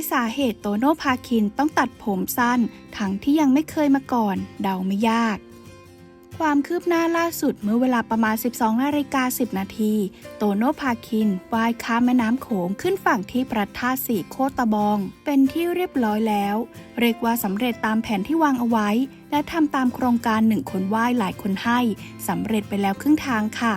ยสาเหตุโตโน่พาคินต้องตัดผมสั้น ทั้งที่ยังไม่เคยมาก่อน เดาไม่ยาก ความคืบหน้าล่าสุดเมื่อเวลาประมาณ 12นาฬิกา10 นาที โตโน่พาคินว่ายข้ามแม่น้ำโขงขึ้นฝั่งที่พระธาตุสีโคตะบอง เป็นที่เรียบร้อยแล้ว เรียกว่าสำเร็จตามแผนที่วางเอาไว้ และทำตามโครงการหนึ่งคนว่ายหลายคนให้สำเร็จไปแล้วครึ่งทางค่ะ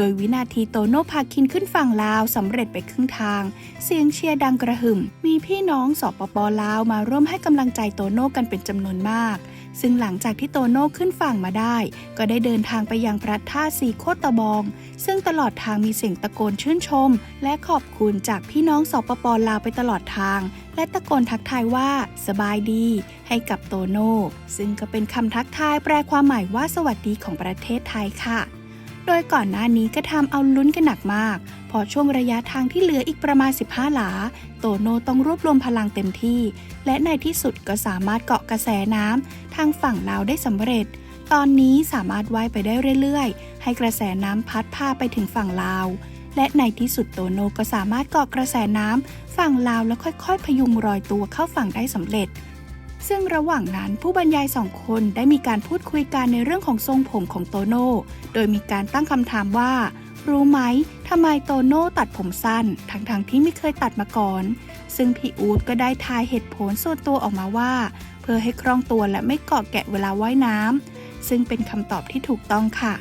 ดยวินาทีโตโน่พาคินขึ้นฝั่งลาวสำเร็จไปครึ่งทาง เสียงเชียร์ดังกระหึ่ม มีพี่น้องสปปลาวมาร่วมให้กำลังใจโตโน่กันเป็นจำนวนมาก ซึ่งหลังจากที่โตโน่ขึ้นฝั่งมาได้ ก็ได้เดินทางไปยังพระธาตุสีโคตตะบอง ซึ่งตลอดทางมีเสียงตะโกนชื่นชม และขอบคุณจากพี่น้องสปปลาวไปตลอดทาง และตะโกนทักทายว่า สบายดี ให้กับโตโน่ซึ่งก็เป็นคำทักทายแปลความหมายว่าสวัสดีของประเทศไทยค่ะ โดยก่อนหน้านี้ก็ทำเอาลุ้นกันหนักมาก พอช่วงระยะทางที่เหลืออีกประมาณ 15 หลา โตโน่ต้องรวบรวมพลังเต็มที่ และในที่สุดก็สามารถเกาะกระแสน้ำทางฝั่งลาวได้สำเร็จ ตอนนี้สามารถว่ายไปได้เรื่อยๆ ให้กระแสน้ำพัดพาไปถึงฝั่งลาว และในที่สุดโตโน่ก็สามารถเกาะกระแสน้ำฝั่งลาวแล้วค่อยๆ พยุงรอยตัวเข้าฝั่งได้สำเร็จ ซึ่งระหว่างนั้นผู้บรรยายสองคนได้มีการพูดคุยกันในเรื่องของทรงผมของโตโน่ โดยมีการตั้งคำถามว่า รู้ไหมทำไมโตโน่ตัดผมสั้น ทั้งๆทที่ไม่เคยตัดมาก่อน ซึ่งพี่อูดก็ได้ทายเหตุผลส่วนตัวออกมาว่า เพื่อให้คล่องตัวและไม่เกาะแกะเวลาว่ายน้ำซึ่งเป็นคำตอบที่ถูกต้องค่ะ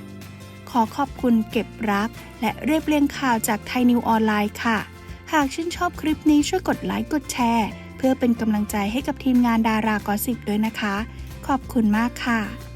ขอขอบคุณเก็บรัก และเรียบเรียงข่าวจากไทยนิวออนไลน์ค่ะ หากชื่นชอบคลิปนี้ช่วยกดไลค์กดแชร์ เพื่อเป็นกำลังใจให้กับทีมงานดารากอสิบด้วยนะคะ ขอบคุณมากค่ะ